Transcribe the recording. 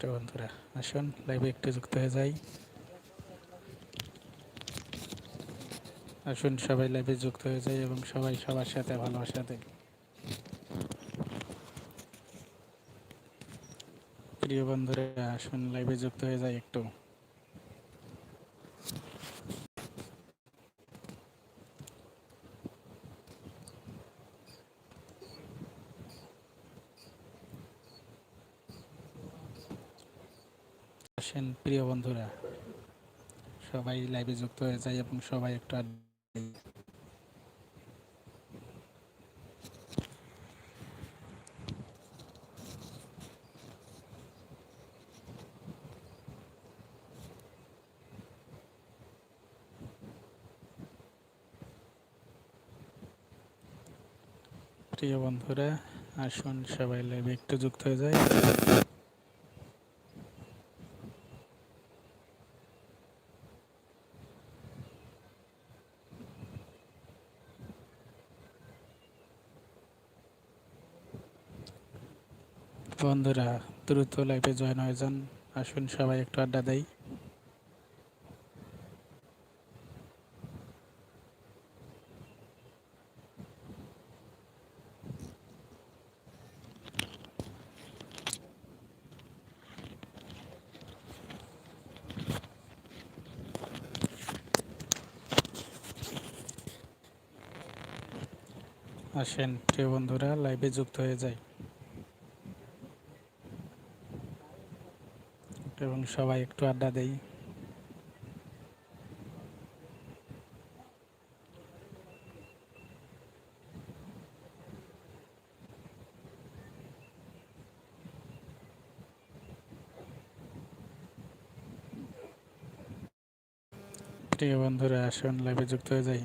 প্রিয় বন্ধুরা। আসুন লাইভে একটু যুক্ত হয়ে যাই। আসুন, সবাই লাইভে যুক্ত হয়ে যাই এবং সবাই সবার সাথে ভালোবাসা দেয় প্রিয় বন্ধুরা, আসুন লাইভে যুক্ত হয়ে যাই একটু। আসেন প্রিয় বন্ধুরা? সবাই লাইভে যুক্ত হয়ে যায় এবং সবাই একটু প্রিয় বন্ধুরা, আসুন সবাই লাইভে একটু যুক্ত হয়ে যায় বন্ধুরা, দ্রুত লাইফে জয়েন হয়ে যান। আসুন, সবাই একটু আড্ডা দেয় আসেন, প্রিয় বন্ধুরা লাইভে যুক্ত হয়ে যায় এবং সবাই একটু আড্ডা দেই। প্রিয় বন্ধুরা আসুন লাইভে যুক্ত হয়ে যাই।